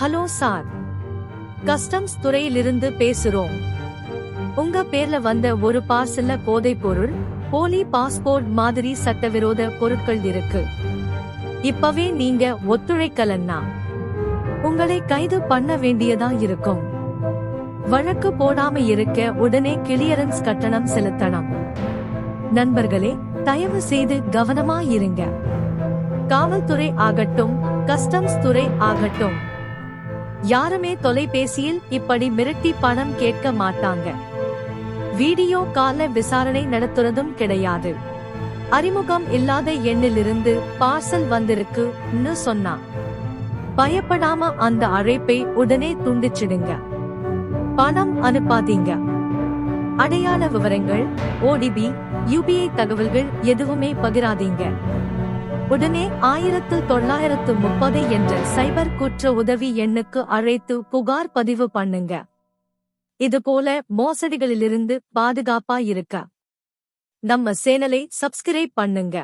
Hello sir. Customs துறையிலிருந்து பேசுறோம். உங்க பேர்ல வந்த ஒரு பார்சல்ல போதை பொருள் போலி பாஸ்போர்ட் மாதிரி சட்டவிரோத பொருட்கள் இருக்கு. இப்பவே நீங்க ஒத்துழைக்கலன்னா உங்களை கைது பண்ண வேண்டியதா இருக்கும். வழக்கு போடாம இருக்க உடனே கிளியரன்ஸ் கட்டணம் செலுத்தணும் நண்பர்களே தயவு செய்து கவனமா இருங்க. காவல்துறை ஆகட்டும் கஸ்டம்ஸ் துறை ஆகட்டும். யாருமே தொலைபேசியில் இப்படி மிரட்டி பணம் கேட்க மாட்டாங்க. வீடியோ கால விசாரணை நடத்துறதும் கிடையாது. அறிமுகம் இல்லாத எண்ணிலிருந்து பார்சல் வந்திருக்குன்னு சொன்னா. பயப்படாம அந்த அழைப்பை உடனே துண்டிச்சிடுங்க. பணம் அனுப்பாதீங்க. அடையாள விவரங்கள் ஓடிபி யூபிஐ தகவல்கள் எதுவுமே பகிராதீங்க. உடனே ஆயிரத்து தொள்ளாயிரத்து முப்பது என்ற சைபர் குற்ற உதவி எண்ணுக்கு அழைத்து புகார் பதிவு பண்ணுங்க. இதுபோல மோசடிகளிலிருந்து பாதுகாப்பா இருக்க நம்ம சேனலை சப்ஸ்கிரைப் பண்ணுங்க.